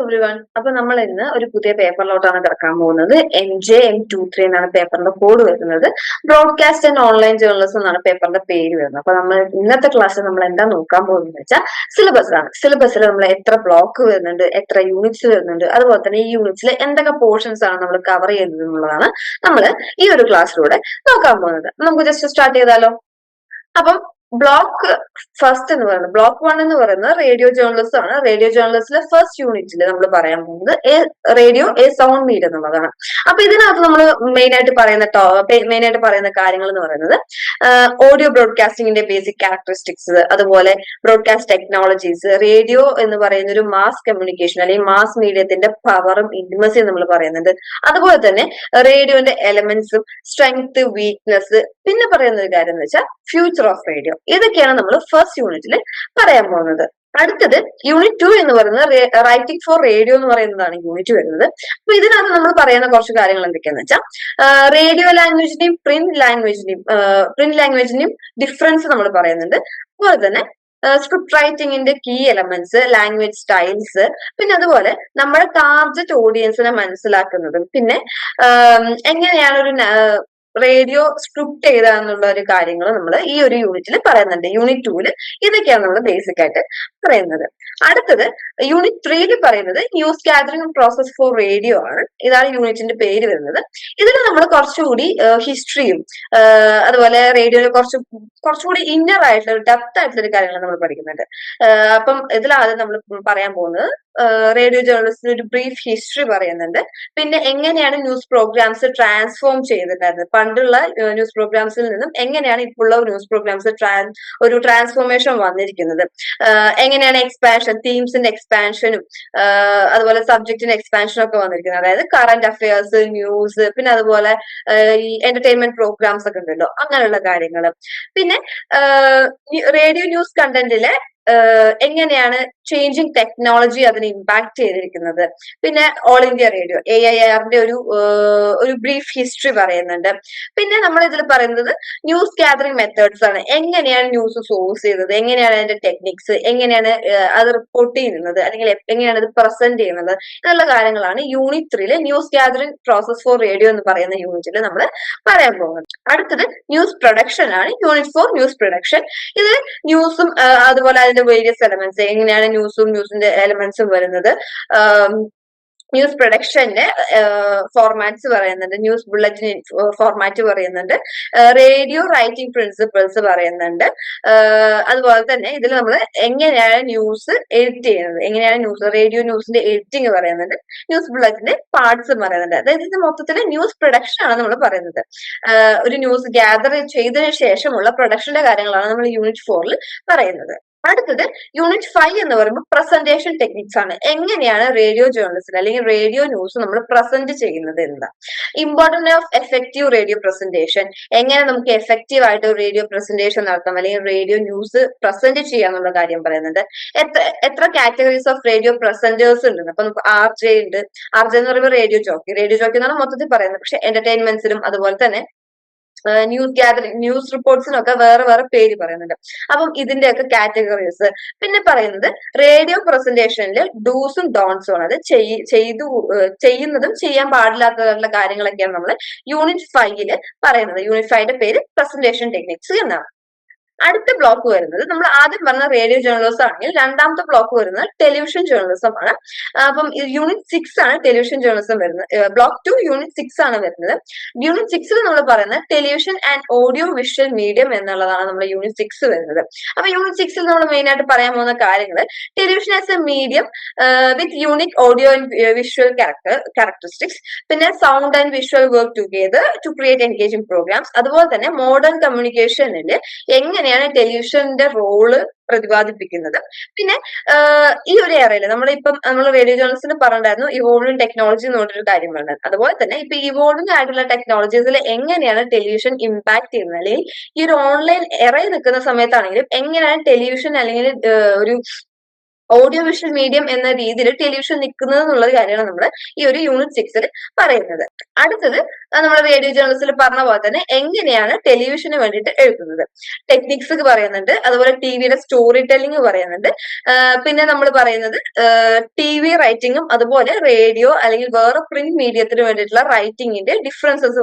Every one അപ്പൊ നമ്മൾ ഇന്ന് ഒരു പുതിയ പേപ്പറിലോട്ടാണ് കിടക്കാൻ പോകുന്നത്. M J M two three എന്നാണ് പേപ്പറിന്റെ കോഡ് വരുന്നത്. ബ്രോഡ്കാസ്റ്റ് ആൻഡ് ഓൺലൈൻ ജേർണലിസം എന്നാണ് പേപ്പറിന്റെ പേര് വരുന്നത്. അപ്പൊ നമ്മൾ ഇന്നത്തെ ക്ലാസ്സിൽ നമ്മൾ എന്താ നോക്കാൻ പോകുന്നത് വെച്ചാൽ സിലബസ് ആണ്. സിലബസിൽ നമ്മൾ എത്ര ബ്ലോക്ക് വരുന്നുണ്ട് എത്ര യൂണിറ്റ്സ് വരുന്നുണ്ട് അതുപോലെ തന്നെ ഈ യൂണിറ്റ്സിൽ എന്തൊക്കെ പോർഷൻസ് ആണ് നമ്മൾ കവർ ചെയ്യുന്നത് എന്നുള്ളതാണ് നമ്മൾ ഈ ഒരു ക്ലാസ്സിലൂടെ നോക്കാൻ പോകുന്നത്. നമുക്ക് ജസ്റ്റ് സ്റ്റാർട്ട് ചെയ്താലോ? അപ്പം ബ്ലോക്ക് ഫസ്റ്റ് എന്ന് പറയുന്നത് ബ്ലോക്ക് വൺ എന്ന് പറയുന്നത് റേഡിയോ ജേർണലിസം ആണ്. റേഡിയോ ജേർണലിസ്റ്റിലെ ഫസ്റ്റ് യൂണിറ്റിൽ നമ്മൾ പറയാൻ പോകുന്നത് റേഡിയോ എ സൗണ്ട് മീഡിയ എന്നുള്ളതാണ്. അപ്പൊ ഇതിനകത്ത് നമ്മൾ മെയിൻ ആയിട്ട് പറയുന്ന മെയിൻ ആയിട്ട് പറയുന്ന കാര്യങ്ങൾ എന്ന് പറയുന്നത് ഓഡിയോ ബ്രോഡ്കാസ്റ്റിംഗിന്റെ ബേസിക് ക്യാരക്ടറിസ്റ്റിക്സ് അതുപോലെ ബ്രോഡ്കാസ്റ്റ് ടെക്നോളജീസ് റേഡിയോ എന്ന് പറയുന്ന ഒരു മാസ് കമ്മ്യൂണിക്കേഷൻ അല്ലെങ്കിൽ മാസ് മീഡിയത്തിന്റെ പവറും ഇന്റിമസിയും നമ്മൾ പറയുന്നുണ്ട്. അതുപോലെ തന്നെ റേഡിയോന്റെ എലമെന്റ്സും സ്ട്രെങ്ത് വീക്ക്നെസ് പിന്നെ പറയുന്ന ഒരു കാര്യം എന്ന് വെച്ചാൽ ഫ്യൂച്ചർ ഓഫ് റേഡിയോ ഇതൊക്കെയാണ് നമ്മൾ ഫസ്റ്റ് യൂണിറ്റിൽ പറയാൻ പോകുന്നത്. അടുത്തത് യൂണിറ്റ് ടു എന്ന് പറയുന്നത് റൈറ്റിംഗ് ഫോർ റേഡിയോ എന്ന് പറയുന്നതാണ് യൂണിറ്റ് വരുന്നത്. അപ്പൊ ഇതിനകത്ത് നമ്മൾ പറയുന്ന കുറച്ച് കാര്യങ്ങൾ എന്തൊക്കെയാന്ന് വെച്ചാൽ റേഡിയോ ലാംഗ്വേജിന്റെയും പ്രിന്റ് ലാംഗ്വേജിന്റെയും പ്രിന്റ് ലാംഗ്വേജിന്റെയും ഡിഫറൻസ് നമ്മൾ പറയുന്നുണ്ട്. അതുപോലെ തന്നെ സ്ക്രിപ്റ്റ് റൈറ്റിംഗിന്റെ കീ എലമെന്റ്സ് ലാംഗ്വേജ് സ്റ്റൈൽസ് പിന്നെ അതുപോലെ നമ്മുടെ ടാർജറ്റ് ഓഡിയൻസിനെ മനസ്സിലാക്കുന്നതും പിന്നെ എങ്ങനെയാണ് ഒരു റേഡിയോ സ്ക്രിപ്റ്റ് ചെയ്താന്നുള്ള ഒരു കാര്യങ്ങൾ നമ്മൾ ഈ ഒരു യൂണിറ്റിൽ പറയുന്നുണ്ട്. യൂണിറ്റ് ടൂൽ ഇതൊക്കെയാണ് നമ്മൾ ബേസിക് ആയിട്ട് പറയുന്നത്. അടുത്തത് യൂണിറ്റ് ത്രീയിൽ പറയുന്നത് news gathering process for radio ആണ്. ഇതാണ് യൂണിറ്റിന്റെ പേര് വരുന്നത്. ഇതിൽ നമ്മൾ കുറച്ചുകൂടി ഹിസ്റ്ററിയും അതുപോലെ റേഡിയോയിൽ കുറച്ച് കുറച്ചുകൂടി ഇന്നർ ആയിട്ടുള്ള ഡെപ്ത് ആയിട്ടുള്ള ഒരു കാര്യങ്ങൾ നമ്മൾ പഠിക്കുന്നുണ്ട് അപ്പം ഇതിലാദ്യം നമ്മൾ പറയാൻ പോകുന്നത് റേഡിയോ ജേർണലിസ്റ്റിന് ഒരു ബ്രീഫ് ഹിസ്റ്ററി പറയുന്നുണ്ട്. പിന്നെ എങ്ങനെയാണ് ന്യൂസ് പ്രോഗ്രാംസ് ട്രാൻസ്ഫോം ചെയ്തിട്ടുണ്ടായിരുന്നത്? പണ്ടുള്ള ന്യൂസ് പ്രോഗ്രാംസിൽ നിന്നും എങ്ങനെയാണ് ഇപ്പോഴുള്ള ന്യൂസ് പ്രോഗ്രാംസ് ട്രാൻ ഒരു ട്രാൻസ്ഫോർമേഷൻ വന്നിരിക്കുന്നത്? എങ്ങനെയാണ് എക്സ്പാൻഷൻ തീംസിന്റെ എക്സ്പാൻഷനും അതുപോലെ സബ്ജക്റ്റിന്റെ എക്സ്പാൻഷനും ഒക്കെ വന്നിരിക്കുന്നത്? അതായത് കറന്റ് അഫയേഴ്സ് ന്യൂസ് പിന്നെ അതുപോലെ ഈ എന്റർടൈൻമെന്റ് പ്രോഗ്രാംസ് ഒക്കെ ഉണ്ടല്ലോ. അങ്ങനെയുള്ള കാര്യങ്ങൾ പിന്നെ റേഡിയോ ന്യൂസ് കണ്ടന്റിലെ എങ്ങനെയാണ് ചേഞ്ചിങ് ടെക്നോളജി അതിനെ ഇമ്പാക്ട് ചെയ്തിരിക്കുന്നത്? പിന്നെ all India radio A I ആറിന്റെ ഒരു ഒരു ബ്രീഫ് ഹിസ്റ്ററി പറയുന്നുണ്ട്. പിന്നെ നമ്മൾ ഇതിൽ പറയുന്നത് ന്യൂസ് ഗ്യാതറിങ് മെത്തേഡ്സ് ആണ്. എങ്ങനെയാണ് ന്യൂസ് സോഴ്സ് ചെയ്തത് എങ്ങനെയാണ് അതിന്റെ ടെക്നിക്സ് എങ്ങനെയാണ് അത് റിപ്പോർട്ട് ചെയ്യുന്നത്? അല്ലെങ്കിൽ എങ്ങനെയാണ് ഇത് പ്രസന്റ് ചെയ്യുന്നത്? എന്നുള്ള കാര്യങ്ങളാണ് യൂണിറ്റ് ത്രീയിൽ news gathering process for radio എന്ന് പറയുന്ന യൂണിറ്റിൽ നമ്മൾ പറയാൻ പോകുന്നത്. അടുത്തത് ന്യൂസ് പ്രൊഡക്ഷൻ ആണ്. യൂണിറ്റ് ഫോർ ന്യൂസ് പ്രൊഡക്ഷൻ ഇത് ന്യൂസും അതുപോലെ അതിന്റെ വേരിയസ് എലമെന്റ്സ് എങ്ങനെയാണ് ന്യൂസും ന്യൂസിന്റെ എലമെന്റ്സും വരുന്നത്. ന്യൂസ് പ്രൊഡക്ഷന്റെ ഫോർമാറ്റ്സ് പറയുന്നുണ്ട്. ന്യൂസ് ബുള്ളറ്റിൻ ഫോർമാറ്റ് പറയുന്നുണ്ട്. റേഡിയോ റൈറ്റിംഗ് പ്രിൻസിപ്പിൾസ് പറയുന്നുണ്ട്. അതുപോലെ തന്നെ ഇതിൽ നമ്മൾ എങ്ങനെയാണ് ന്യൂസ് എഡിറ്റ് ചെയ്യുന്നത്? എങ്ങനെയാണ് ന്യൂസ് റേഡിയോ ന്യൂസിന്റെ എഡിറ്റിംഗ് പറയുന്നുണ്ട് ന്യൂസ് ബുള്ളറ്റിന്റെ പാർട്സ് പറയുന്നുണ്ട്. അതായത് ഇത് മൊത്തത്തിൽ ന്യൂസ് പ്രൊഡക്ഷൻ ആണ് നമ്മൾ പറയുന്നത്. ഒരു ന്യൂസ് ഗ്യാദർ ചെയ്തതിനു ശേഷമുള്ള പ്രൊഡക്ഷന്റെ കാര്യങ്ങളാണ് നമ്മൾ യൂണിറ്റ് ഫോറിൽ പറയുന്നത്. അടുത്തത് യൂണിറ്റ് ഫൈവ് എന്ന് പറയുമ്പോൾ പ്രസന്റേഷൻ ടെക്നിക്സ് ആണ്. എങ്ങനെയാണ് റേഡിയോ ജേർണലിസ്റ്റ് അല്ലെങ്കിൽ റേഡിയോ ന്യൂസ് നമ്മൾ പ്രസന്റ് ചെയ്യുന്നത് എന്താ important of effective radio presentation എങ്ങനെ നമുക്ക് എഫക്റ്റീവ് ആയിട്ട് റേഡിയോ പ്രസന്റേഷൻ നടത്താം അല്ലെങ്കിൽ റേഡിയോ ന്യൂസ് പ്രസന്റ് ചെയ്യാന്നുള്ള കാര്യം പറയുന്നുണ്ട് എത്ര എത്ര കാറ്റഗറീസ് ഓഫ് റേഡിയോ പ്രസന്റേഴ്സ് ഉണ്ട് അപ്പൊ നമുക്ക് ആർ ജെ ഉണ്ട്. ആർ ജെ എന്ന് പറയുമ്പോൾ റേഡിയോ ജോക്കി റേഡിയോ ജോക്കി എന്നാണ് മൊത്തത്തിൽ പറയുന്നത്. പക്ഷെ എന്റർടൈൻമെന്റ്സിലും അതുപോലെ തന്നെ ന്യൂസ് ഗ്യാതറിംഗ് ന്യൂസ് റിപ്പോർട്ട്സിനൊക്കെ വേറെ വേറെ പേര് പറയുന്നുണ്ട്. അപ്പം ഇതിന്റെയൊക്കെ കാറ്റഗറീസ് പിന്നെ പറയുന്നത് റേഡിയോ പ്രസന്റേഷനിൽ ഡൂസും ഡോൺസും ആണ്. അത് ചെയ്തു ചെയ്യുന്നതും ചെയ്യാൻ പാടില്ലാത്തതുള്ള കാര്യങ്ങളൊക്കെയാണ് നമ്മൾ യൂണിറ്റ് ഫൈവിൽ പറയുന്നത്. യൂണിറ്റ് ഫൈവിന്റെ പേര് പ്രസന്റേഷൻ ടെക്നിക്സ് എന്നാണ്. അടുത്ത ബ്ലോക്ക് വരുന്നത് നമ്മൾ ആദ്യം പറഞ്ഞ റേഡിയോ ജേർണലിസം ആണെങ്കിൽ രണ്ടാമത്തെ ബ്ലോക്ക് വരുന്നത് ടെലിവിഷൻ ജേർണലിസം ആണ്. അപ്പം യൂണിറ്റ് സിക്സ് ആണ് ടെലിവിഷൻ ജേർണലിസം വരുന്നത്. ബ്ലോക്ക് ടു യൂണിറ്റ് സിക്സ് ആണ് വരുന്നത്. യൂണിറ്റ് സിക്സിൽ നമ്മൾ പറയുന്നത് television and audio visual medium എന്നുള്ളതാണ് നമ്മുടെ യൂണിറ്റ് സിക്സ് വരുന്നത്. അപ്പൊ യൂണിറ്റ് സിക്സിൽ നമ്മൾ മെയിൻ ആയിട്ട് പറയാൻ പോകുന്ന കാര്യങ്ങൾ television as a medium with unique audio and visual character characteristics പിന്നെ sound and visual work together to create engaging programs അതുപോലെ തന്നെ മോഡേൺ കമ്മ്യൂണിക്കേഷനിൽ എങ്ങനെ എങ്ങനെയാണ് ടെലിവിഷന്റെ റോൾ പ്രതിപാദിപ്പിക്കുന്നത്. പിന്നെ ഈ ഒരു ഏറയിൽ നമ്മളിപ്പം നമ്മൾ റേഡിയോ ജേർണലിസ്റ്റിന് പറഞ്ഞിട്ടുണ്ടായിരുന്നു ഇവോൾവിംഗ് ടെക്നോളജി എന്ന് പറഞ്ഞൊരു കാര്യം പറഞ്ഞത് അതുപോലെ തന്നെ ഇപ്പൊ ഇവോൾവിംഗ് ആയിട്ടുള്ള ടെക്നോളജീസിൽ എങ്ങനെയാണ് ടെലിവിഷൻ ഇമ്പാക്ട് ചെയ്യുന്നത്? അല്ലെങ്കിൽ ഈ ഒരു ഓൺലൈൻ എറയിൽ നിൽക്കുന്ന സമയത്താണെങ്കിലും എങ്ങനെയാണ് ടെലിവിഷൻ അല്ലെങ്കിൽ ഒരു ഓഡിയോ വിഷ്വൽ മീഡിയം എന്ന രീതിയിൽ ടെലിവിഷൻ നിൽക്കുന്നത് എന്നുള്ള കാര്യമാണ് നമ്മൾ ഈ ഒരു യൂണിറ്റ് സിക്സിൽ പറയുന്നത്. അടുത്തത് നമ്മൾ റേഡിയോ ജേർണലിസ്റ്റിൽ പറഞ്ഞ പോലെ തന്നെ എങ്ങനെയാണ് ടെലിവിഷന് വേണ്ടിയിട്ട് എഴുതുന്നത്. ടെക്നിക്സ് പറയുന്നുണ്ട് അതുപോലെ ടി വിയുടെ സ്റ്റോറി ടെല്ലിംഗ് പറയുന്നുണ്ട്. പിന്നെ നമ്മൾ പറയുന്നത് ടി വി റൈറ്റിംഗും അതുപോലെ റേഡിയോ അല്ലെങ്കിൽ വേറെ പ്രിന്റ് മീഡിയത്തിന് വേണ്ടിയിട്ടുള്ള റൈറ്റിംഗിന്റെ ഡിഫറൻസസ്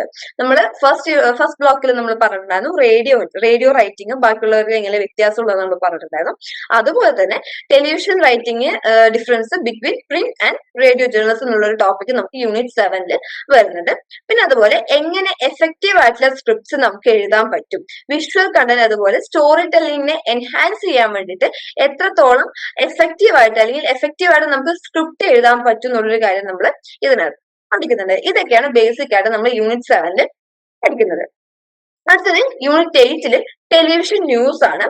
പറയുന്നുണ്ട് നമ്മൾ ഫസ്റ്റ് ഫസ്റ്റ് ബ്ലോക്കിൽ നമ്മൾ പറഞ്ഞിട്ടുണ്ടായിരുന്നു റേഡിയോ റേഡിയോ റൈറ്റിംഗ് ബാക്കിയുള്ളവർക്ക് എങ്ങനെ വ്യത്യാസമുള്ളത് നമ്മൾ പറഞ്ഞിട്ടുണ്ടായിരുന്നു. അതുപോലെ തന്നെ television writing difference between print and radio journals എന്നുള്ള ഒരു ടോപ്പിക് നമുക്ക് യൂണിറ്റ് സെവനിൽ വരുന്നുണ്ട്. പിന്നെ അതുപോലെ എങ്ങനെ എഫക്റ്റീവ് ആയിട്ടുള്ള സ്ക്രിപ്റ്റ്സ് നമുക്ക് എഴുതാൻ പറ്റും. വിഷ്വൽ കണ്ടന്റ് അതുപോലെ സ്റ്റോറി ടെല്ലിങ്ങിനെ എൻഹാൻസ് ചെയ്യാൻ വേണ്ടിയിട്ട് എത്രത്തോളം എഫക്റ്റീവ് ആയിട്ട് അല്ലെങ്കിൽ എഫക്റ്റീവ് ആയിട്ട് നമുക്ക് സ്ക്രിപ്റ്റ് എഴുതാൻ പറ്റും എന്നുള്ളൊരു കാര്യം നമ്മൾ ഇതിനകത്ത് പഠിക്കുന്നുണ്ട്. ഇതൊക്കെയാണ് ബേസിക് ആയിട്ട് നമ്മൾ യൂണിറ്റ് സെവനിൽ പഠിക്കുന്നത്. അടുത്തത് യൂണിറ്റ് എയ്റ്റിൽ ടെലിവിഷൻ ന്യൂസ് ആണ്.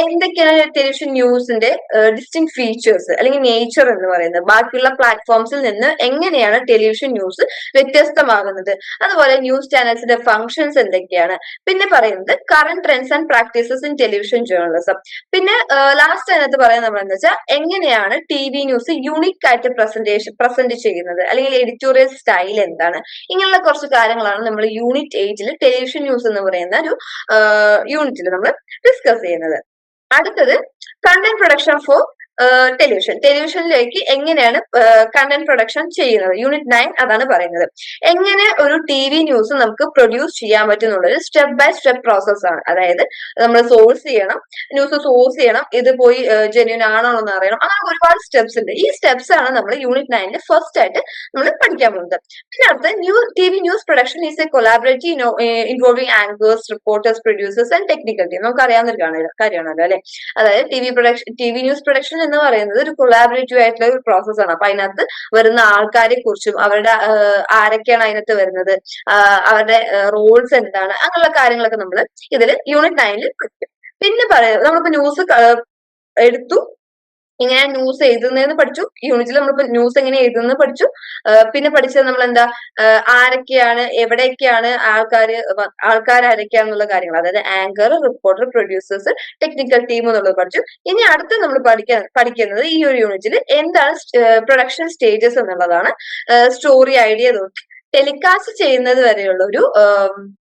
എന്തൊക്കെയാണ് ടെലിവിഷൻ ന്യൂസിന്റെ ഡിസ്റ്റിങ് ഫീച്ചേഴ്സ് അല്ലെങ്കിൽ നേച്ചർ എന്ന് പറയുന്നത്? ബാക്കിയുള്ള പ്ലാറ്റ്ഫോംസിൽ നിന്ന് എങ്ങനെയാണ് ടെലിവിഷൻ ന്യൂസ് വ്യത്യസ്തമാകുന്നത്? അതുപോലെ ന്യൂസ് ചാനൽസിന്റെ ഫങ്ഷൻസ് എന്തൊക്കെയാണ്? പിന്നെ പറയുന്നത് current trends and practices in television journalism പിന്നെ ലാസ്റ്റ് അതിനകത്ത് പറയുന്നത് നമ്മളെന്ന് വെച്ചാൽ എങ്ങനെയാണ് ടി വി ന്യൂസ് യുണീക്ക് ആയിട്ട് പ്രസന്റേഷൻ പ്രസന്റ് ചെയ്യുന്നത്? അല്ലെങ്കിൽ എഡിറ്റോറിയൽ സ്റ്റൈൽ എന്താണ്? ഇങ്ങനെയുള്ള കുറച്ച് കാര്യങ്ങളാണ് നമ്മൾ യൂണിറ്റ് എയ്റ്റിൽ ടെലിവിഷൻ ന്യൂസ് എന്ന് പറയുന്ന ഒരു യൂണിറ്റിൽ നമ്മൾ ഡിസ്കസ് ചെയ്യുന്നത്. അടുത്തത് കണ്ടന്റ് പ്രൊഡക്ഷൻ ഫോർ ടെലിവിഷൻ ടെലിവിഷനിലേക്ക് എങ്ങനെയാണ് കണ്ടന്റ് പ്രൊഡക്ഷൻ ചെയ്യുന്നത്? യൂണിറ്റ് നയൻ അതാണ് പറയുന്നത്. എങ്ങനെ ഒരു ടി വി ന്യൂസ് നമുക്ക് പ്രൊഡ്യൂസ് ചെയ്യാൻ പറ്റും സ്റ്റെപ്പ് ബൈ സ്റ്റെപ്പ് പ്രോസസ് ആണ്. അതായത് നമ്മൾ സോഴ്സ് ചെയ്യണം ന്യൂസ് സോഴ്സ് ചെയ്യണം ഇത് പോയി ജെന്യൂൻ ആണോ എന്ന് അറിയണം. അങ്ങനെ ഒരുപാട് സ്റ്റെപ്സ് ഉണ്ട്. ഈ സ്റ്റെപ്സ് ആണ് നമ്മൾ യൂണിറ്റ് നയനിൽ ഫസ്റ്റ് ആയിട്ട് നമ്മൾ പഠിക്കാൻ പോകുന്നത്. പിന്നെ അടുത്ത് new T V news production is a collaborative involving anchors reporters producers and technical team നമുക്ക് അറിയാവുന്ന ഒരു കാര്യമാണല്ലോ അല്ലെ? അതായത് T V production T V news production എന്ന് പറയുന്നത് ഒരു കൊളാബറേറ്റീവ് ആയിട്ടുള്ള ഒരു പ്രോസസ് ആണ്. അപ്പൊ അതിനകത്ത് വരുന്ന ആൾക്കാരെ കുറിച്ചും അവരുടെ ആരൊക്കെയാണ് അതിനകത്ത് വരുന്നത് അവരുടെ റോൾസ് എന്താണ് അങ്ങനെയുള്ള കാര്യങ്ങളൊക്കെ നമ്മൾ ഇതിൽ യൂണിറ്റ് നയനിൽ പഠിക്കും. പിന്നെ പറയാം നമ്മളിപ്പോ ന്യൂസ് എടുത്തു. ഇങ്ങനെ ന്യൂസ് എഴുതുന്നതെന്ന് പഠിച്ചു. യൂണിറ്റിൽ നമ്മളിപ്പോ ന്യൂസ് എങ്ങനെ എഴുതുന്നത് പഠിച്ചു. പിന്നെ പഠിച്ചത് നമ്മൾ എന്താ ആരൊക്കെയാണ് എവിടെയൊക്കെയാണ് ആൾക്കാർ ആൾക്കാർ ആരൊക്കെയാണെന്നുള്ള കാര്യങ്ങൾ. അതായത് anchor reporter producers technical team എന്നുള്ളത് പഠിച്ചു. ഇനി അടുത്ത് നമ്മൾ പഠിക്കാൻ പഠിക്കുന്നത് ഈ ഒരു യൂണിറ്റിൽ എന്താണ് പ്രൊഡക്ഷൻ സ്റ്റേജസ് എന്നുള്ളതാണ്. സ്റ്റോറി ഐഡിയ തൊട്ട് ടെലികാസ്റ്റ് ചെയ്യുന്നത് വരെയുള്ള ഒരു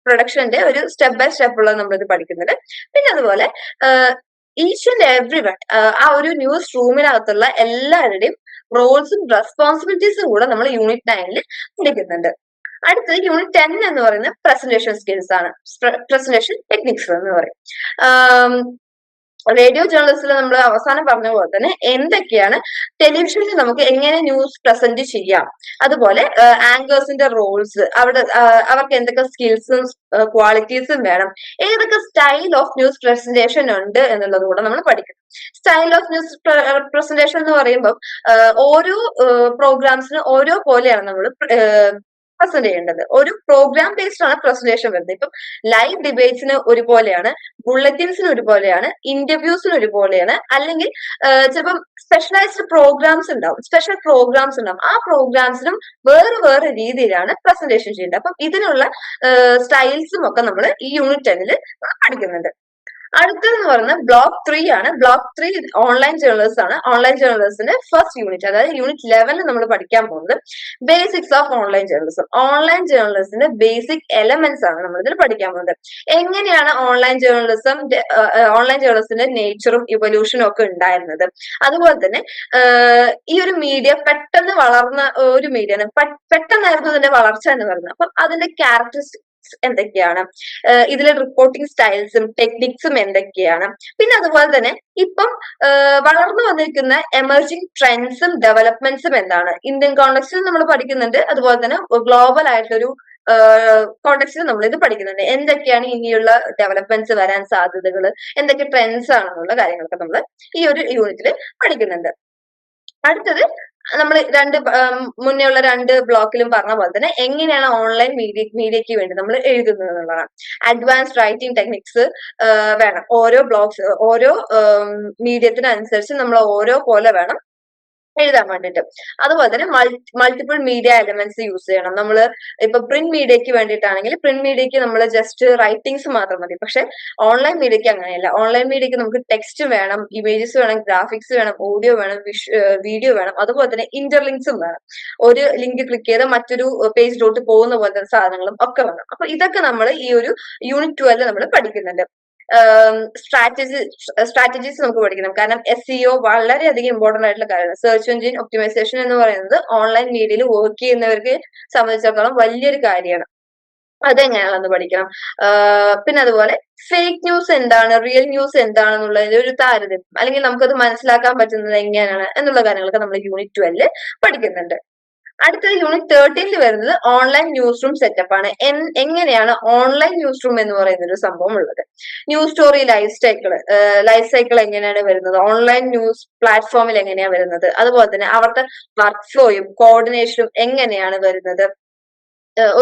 പ്രൊഡക്ഷന്റെ ഒരു സ്റ്റെപ്പ് ബൈ സ്റ്റെപ്പ് ഉള്ളത് നമ്മളിത് പഠിക്കുന്നുണ്ട് പിന്നെ അതുപോലെ ഈച്ച് ആൻഡ് എവ്രി വൺ ആ ഒരു ന്യൂസ് റൂമിനകത്തുള്ള എല്ലാവരുടെയും റോൾസും റെസ്പോൺസിബിലിറ്റീസും കൂടെ നമ്മൾ യൂണിറ്റ് നയനിൽ പഠിക്കുന്നുണ്ട്. അടുത്തത് യൂണിറ്റ് ടെൻ എന്ന് പറയുന്നത് പ്രസന്റേഷൻ സ്കിൽസ് ആണ്. പ്രസന്റേഷൻ ടെക്നിക്സ് എന്ന് പറയും. റേഡിയോ ജേർണലിസ്റ്റിൽ നമ്മൾ അവസാനം പറഞ്ഞ പോലെ തന്നെ എന്തൊക്കെയാണ് ടെലിവിഷനിൽ നമുക്ക് എങ്ങനെ ന്യൂസ് പ്രസന്റ് ചെയ്യാം? അതുപോലെ ആങ്കേഴ്സിന്റെ റോൾസ് അവിടെ അവർക്ക് എന്തൊക്കെ സ്കിൽസും ക്വാളിറ്റീസും വേണം ഏതൊക്കെ സ്റ്റൈൽ ഓഫ് ന്യൂസ് പ്രസന്റേഷൻ ഉണ്ട് എന്നുള്ളത് കൂടെ നമ്മൾ പഠിക്കണം. സ്റ്റൈൽ ഓഫ് ന്യൂസ് പ്രസന്റേഷൻ എന്ന് പറയുമ്പോൾ ഓരോ പ്രോഗ്രാംസിന് ഓരോ പോലെയാണ് നമ്മൾ പ്രസന്റ് ചെയ്യേണ്ടത്. ഒരു പ്രോഗ്രാം ബേസ്ഡ് ആണ് പ്രസന്റേഷൻ വരുന്നത്. ഇപ്പം ലൈവ് ഡിബേറ്റ്സിന് ഒരുപോലെയാണ് ബുള്ളറ്റിൻസിന് ഒരുപോലെയാണ് ഇന്റർവ്യൂസിന് ഒരുപോലെയാണ് അല്ലെങ്കിൽ ചിലപ്പം സ്പെഷ്യലൈസ്ഡ് പ്രോഗ്രാംസ് ഉണ്ടാവും. സ്പെഷ്യൽ പ്രോഗ്രാംസ് ഉണ്ടാവും. ആ പ്രോഗ്രാംസിനും വേറെ വേറെ രീതിയിലാണ് പ്രസന്റേഷൻ ചെയ്യേണ്ടത്. അപ്പം ഇതിനുള്ള സ്റ്റൈൽസും ഒക്കെ നമ്മൾ ഈ യൂണിറ്റ് ടെന്നിൽ പഠിക്കുന്നുണ്ട്. അടുത്തതെന്ന് പറയുന്നത് ബ്ലോക്ക് ത്രീ ആണ്. ബ്ലോക്ക് ത്രീ ഓൺലൈൻ ജേർണലിസ്റ്റ് ആണ്. ഓൺലൈൻ ജേർണലിസ്റ്റിന്റെ ഫസ്റ്റ് യൂണിറ്റ് അതായത് യൂണിറ്റ് ലെവനിൽ നമ്മൾ പഠിക്കാൻ പോകുന്നത് basics of online journalism online ജേർണലിസത്തിന്റെ basic elements ആണ് നമ്മൾ ഇതിൽ പഠിക്കാൻ പോകുന്നത്. എങ്ങനെയാണ് ഓൺലൈൻ ജേർണലിസം ഓൺലൈൻ ജേർണലിസത്തിന്റെ നേച്ചറും ഇവല്യൂഷനും ഒക്കെ ഉണ്ടായിരുന്നത്? അതുപോലെ തന്നെ ഈ ഒരു മീഡിയ പെട്ടെന്ന് വളർന്ന ഒരു മീഡിയ പെട്ടെന്നായിരുന്നു ഇതിന്റെ വളർച്ച എന്ന് പറയുന്നത്. അപ്പം അതിന്റെ ക്യാരക്ടറിസ്റ്റിക് എന്തൊക്കെയാണ്? ഇതിലെ റിപ്പോർട്ടിംഗ് സ്റ്റൈൽസും ടെക്നിക്സും എന്തൊക്കെയാണ്? പിന്നെ അതുപോലെ തന്നെ ഇപ്പം വളർന്നു വന്നിരിക്കുന്ന എമർജിംഗ് ട്രെൻഡ്സും ഡെവലപ്മെന്റ്സും എന്താണ്? ഇന്ത്യൻ കോണ്ടക്സ്റ്റിൽ നമ്മൾ പഠിക്കുന്നുണ്ട്. അതുപോലെ തന്നെ ഗ്ലോബൽ ആയിട്ടുള്ളൊരു കോണ്ടക്സ്റ്റിൽ നമ്മൾ ഇത് പഠിക്കുന്നുണ്ട്. എന്തൊക്കെയാണ് ഇനിയുള്ള ഡെവലപ്മെന്റ്സ് വരാൻ സാധ്യതകൾ എന്തൊക്കെ ട്രെൻഡ്സ് ആണെന്നുള്ള കാര്യങ്ങളൊക്കെ നമ്മൾ ഈ ഒരു യൂണിറ്റിൽ പഠിക്കുന്നുണ്ട്. അടുത്തത് നമ്മൾ രണ്ട് മുന്നേ ഉള്ള രണ്ട് ബ്ലോക്കിലും പറഞ്ഞ പോലെ തന്നെ എങ്ങനെയാണ് ഓൺലൈൻ മീഡിയ മീഡിയക്ക് വേണ്ടി നമ്മൾ എഴുതുന്നത് എന്നുള്ളതാണ്. അഡ്വാൻസ്ഡ് റൈറ്റിംഗ് ടെക്നിക്സ് വേണം. ഓരോ ബ്ലോഗ്സ് ഓരോ മീഡിയത്തിനനുസരിച്ച് നമ്മൾ ഓരോ പോലെ വേണം എഴുതാൻ വേണ്ടിയിട്ട് അതുപോലെ തന്നെ മൾട്ടിപ്പിൾ മീഡിയ എലമെന്റ്സ് യൂസ് ചെയ്യണം. നമ്മൾ ഇപ്പൊ പ്രിന്റ് മീഡിയക്ക് വേണ്ടിയിട്ടാണെങ്കിൽ പ്രിന്റ് മീഡിയക്ക് നമ്മൾ ജസ്റ്റ് റൈറ്റിംഗ്സ് മാത്രം മതി. പക്ഷെ ഓൺലൈൻ മീഡിയക്ക് അങ്ങനെയല്ല. ഓൺലൈൻ മീഡിയക്ക് നമുക്ക് ടെക്സ്റ്റ് വേണം ഇമേജസ് വേണം ഗ്രാഫിക്സ് വേണം ഓഡിയോ വേണം വീഡിയോ വേണം. അതുപോലെ തന്നെ ഇന്റർലിങ്ക്സും വേണം. ഒരു ലിങ്ക് ക്ലിക്ക് ചെയ്ത് മറ്റൊരു പേജിലോട്ട് പോകുന്ന പോലത്തെ സാധനങ്ങളും ഒക്കെ വേണം. അപ്പൊ ഇതൊക്കെ നമ്മൾ ഈ ഒരു യൂണിറ്റ് ട്വൽവ് നമ്മൾ പഠിക്കുന്നുണ്ട്. സ്ട്രാറ്റജി സ്ട്രാറ്റജീസ് നമുക്ക് പഠിക്കണം. കാരണം എസ് സിഒ വളരെയധികം ഇമ്പോർട്ടന്റ് ആയിട്ടുള്ള കാര്യമാണ്. സെർച്ച് എഞ്ചിൻ ഒപ്റ്റിമൈസേഷൻ എന്ന് പറയുന്നത് ഓൺലൈൻ മീഡിയയിൽ വർക്ക് ചെയ്യുന്നവർക്ക് സംബന്ധിച്ചിടത്തോളം വലിയൊരു കാര്യമാണ്. അതെങ്ങനെയാണെന്ന് പഠിക്കണം. പിന്നെ അതുപോലെ ഫേക്ക് ന്യൂസ് എന്താണ് റിയൽ ന്യൂസ് എന്താണെന്നുള്ളതിന്റെ ഒരു താരതമ്യം. അല്ലെങ്കിൽ നമുക്കത് മനസ്സിലാക്കാൻ പറ്റുന്നത് എങ്ങനെയാണ് എന്നുള്ള കാര്യങ്ങളൊക്കെ നമ്മൾ യൂണിറ്റ് ട്വൽവ് പഠിക്കുന്നുണ്ട്. അടുത്ത യൂണിറ്റ് തേർട്ടീനിൽ വരുന്നത് ഓൺലൈൻ ന്യൂസ് റൂം സെറ്റപ്പ് ആണ് എങ്ങനെയാണ് ഓൺലൈൻ ന്യൂസ് റൂം എന്ന് പറയുന്ന ഒരു സംഭവം ഉള്ളത്. News story life cycle life cycle എങ്ങനെയാണ് വരുന്നത്? ഓൺലൈൻ ന്യൂസ് പ്ലാറ്റ്ഫോമിൽ എങ്ങനെയാണ് വരുന്നത്? അതുപോലെ തന്നെ അവരുടെ വർക്ക് ഫ്ലോയും കോർഡിനേഷനും എങ്ങനെയാണ് വരുന്നത്?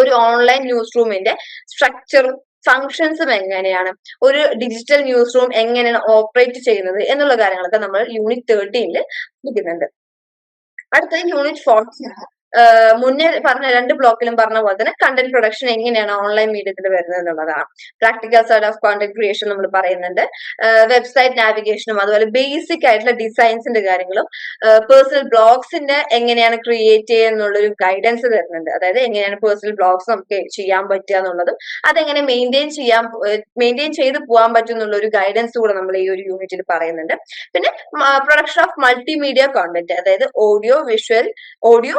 ഒരു ഓൺലൈൻ ന്യൂസ് റൂമിന്റെ സ്ട്രക്ചറും ഫങ്ഷൻസും എങ്ങനെയാണ്? ഒരു ഡിജിറ്റൽ ന്യൂസ് റൂം എങ്ങനെയാണ് ഓപ്പറേറ്റ് ചെയ്യുന്നത്? എന്നുള്ള കാര്യങ്ങളൊക്കെ നമ്മൾ യൂണിറ്റ് തേർട്ടീനിൽ പഠിക്കുന്നുണ്ട്. അടുത്ത യൂണിറ്റ് ഫോർട്ടീൻ മുന്നേ പറഞ്ഞ രണ്ട് ബ്ലോക്കിലും പറഞ്ഞ പോലെ തന്നെ കണ്ടന്റ് പ്രൊഡക്ഷൻ എങ്ങനെയാണ് ഓൺലൈൻ മീഡിയത്തിൽ വരുന്നത് എന്നുള്ളതാണ് practical side of content creation നമ്മൾ പറയുന്നുണ്ട്. വെബ്സൈറ്റ് നാവിഗേഷനും അതുപോലെ ബേസിക് ആയിട്ടുള്ള ഡിസൈൻസിന്റെ കാര്യങ്ങളും പേഴ്സണൽ ബ്ലോഗ്സിന്റെ എങ്ങനെയാണ് ക്രിയേറ്റ് ചെയ്യുക എന്നുള്ളൊരു ഗൈഡൻസ് തരുന്നുണ്ട്. അതായത് എങ്ങനെയാണ് പേഴ്സണൽ ബ്ലോഗ്സ് നമുക്ക് ചെയ്യാൻ പറ്റുക എന്നുള്ളതും അതെങ്ങനെ മെയിന്റെയിൻ ചെയ്യാൻ മെയിന്റെയിൻ ചെയ്ത് പോകാൻ പറ്റും എന്നുള്ള ഒരു ഗൈഡൻസ് കൂടെ നമ്മൾ ഈ ഒരു യൂണിറ്റിൽ പറയുന്നുണ്ട്. പിന്നെ പ്രൊഡക്ഷൻ ഓഫ് മൾട്ടിമീഡിയ കോണ്ടന്റ് അതായത് audio visual audio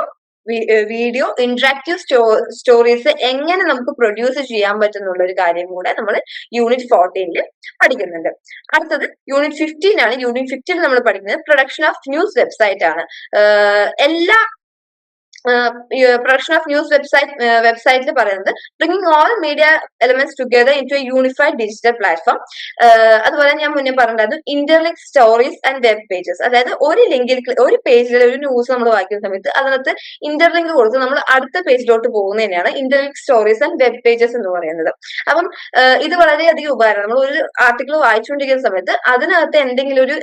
video interactive stories എങ്ങനെ നമുക്ക് പ്രൊഡ്യൂസ് ചെയ്യാൻ പറ്റുന്നുള്ള ഒരു കാര്യം കൂടെ നമ്മൾ യൂണിറ്റ് ഫോർട്ടീനിൽ പഠിക്കുന്നുണ്ട്. അടുത്തത് യൂണിറ്റ് ഫിഫ്റ്റീൻ ആണ്. യൂണിറ്റ് ഫിഫ്റ്റീൻ നമ്മൾ പഠിക്കുന്നത് പ്രൊഡക്ഷൻ ഓഫ് ന്യൂസ് വെബ്സൈറ്റ് ആണ്. എല്ലാ പ്രൊഡക്ഷൻ ഓഫ് ന്യൂസ് വെബ്സൈറ്റ് വെബ്സൈറ്റിൽ പറയുന്നത് bringing all media elements together into a unified digital platform അതുപോലെ ഞാൻ മുന്നേ പറഞ്ഞിട്ടുണ്ടായിരുന്നു interlink stories and web pages അതായത് ഒരു ലിങ്കിൽ ഒരു പേജിൽ ഒരു ന്യൂസ് നമ്മൾ വായിക്കുന്ന സമയത്ത് അതിനകത്ത് ഇന്റർലിങ്ക് കൊടുത്ത് നമ്മൾ അടുത്ത പേജിലോട്ട് പോകുന്നതിനാണ് interlink stories and web pages എന്ന് പറയുന്നത്. അപ്പം ഇത് വളരെയധികം ഉപകാരമാണ്. നമ്മൾ ഒരു ആർട്ടിക്കിൾ വായിച്ചുകൊണ്ടിരിക്കുന്ന സമയത്ത് അതിനകത്ത് എന്തെങ്കിലും ഒരു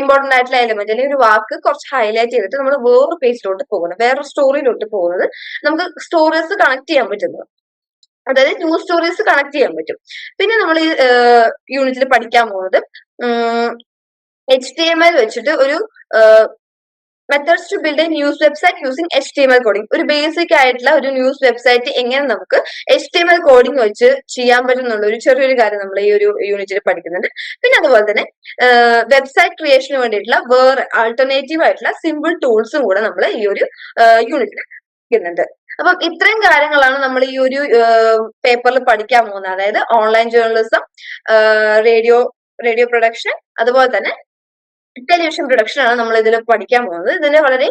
ഇമ്പോർട്ടന്റ് ആയിട്ടുള്ള എലമെന്റ് അല്ലെങ്കിൽ ഒരു വാക്ക് കുറച്ച് ഹൈലൈറ്റ് ചെയ്തിട്ട് നമ്മൾ വേറൊരു പേജിലോട്ട് പോകണം. വേറെ സ്റ്റോറിയിലോട്ട് പോകുന്നത്. നമുക്ക് സ്റ്റോറീസ് കണക്ട് ചെയ്യാൻ പറ്റുന്നത്. അതായത് ന്യൂ സ്റ്റോറീസ് കണക്ട് ചെയ്യാൻ പറ്റും. പിന്നെ നമ്മൾ ഈ യൂണിറ്റിൽ പഠിക്കാൻ പോകുന്നത്. എച്ച് ടി എം എൽ വെച്ചിട്ട് ഒരു methods to build a news website using H T M L coding ഒരു ബേസിക് ആയിട്ടുള്ള ഒരു ന്യൂസ് വെബ്സൈറ്റ് എങ്ങനെ നമുക്ക് H T M L coding വെച്ച് ചെയ്യാൻ പറ്റുന്നുള്ള ഒരു ചെറിയൊരു കാര്യം നമ്മൾ ഈ ഒരു യൂണിറ്റിൽ പഠിക്കുന്നുണ്ട്. പിന്നെ അതുപോലെ തന്നെ വെബ്സൈറ്റ് ക്രിയേഷന് വേണ്ടിയിട്ടുള്ള വേറെ ആൾട്ടർനേറ്റീവ് ആയിട്ടുള്ള സിമ്പിൾ ടൂൾസും കൂടെ നമ്മൾ ഈ ഒരു യൂണിറ്റിൽ പഠിക്കുന്നുണ്ട് അപ്പം ഇത്രയും കാര്യങ്ങളാണ് നമ്മൾ ഈ ഒരു പേപ്പറിൽ പഠിക്കാൻ പോകുന്നത്. അതായത് online journalism radio radio production അതുപോലെ തന്നെ ടെലിവിഷൻ പ്രൊഡക്ഷൻ ആണ് നമ്മൾ ഇതിൽ പഠിക്കാൻ പോകുന്നത്. ഇതിന് വളരെ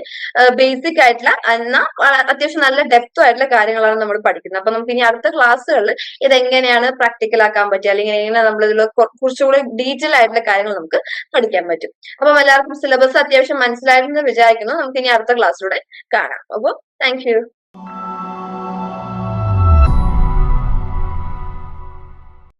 ബേസിക് ആയിട്ടുള്ള എന്നാൽ അത്യാവശ്യം നല്ല ഡെപ്ത് ആയിട്ടുള്ള കാര്യങ്ങളാണ് നമ്മൾ പഠിക്കുന്നത്. അപ്പൊ നമുക്ക് ഇനി അടുത്ത ക്ലാസ്സുകളിൽ ഇതെങ്ങനെയാണ് പ്രാക്ടിക്കൽ ആക്കാൻ പറ്റുക? അല്ലെങ്കിൽ എങ്ങനെ നമ്മൾ ഇതിൽ കുറച്ചുകൂടി ഡീറ്റെയിൽ ആയിട്ടുള്ള കാര്യങ്ങൾ നമുക്ക് പഠിക്കാൻ പറ്റും. അപ്പം എല്ലാവർക്കും സിലബസ് അത്യാവശ്യം മനസ്സിലായിരുന്നു വിചാരിക്കുന്നു. നമുക്ക് ഇനി അടുത്ത ക്ലാസ്സിലൂടെ കാണാം. അപ്പോൾ താങ്ക്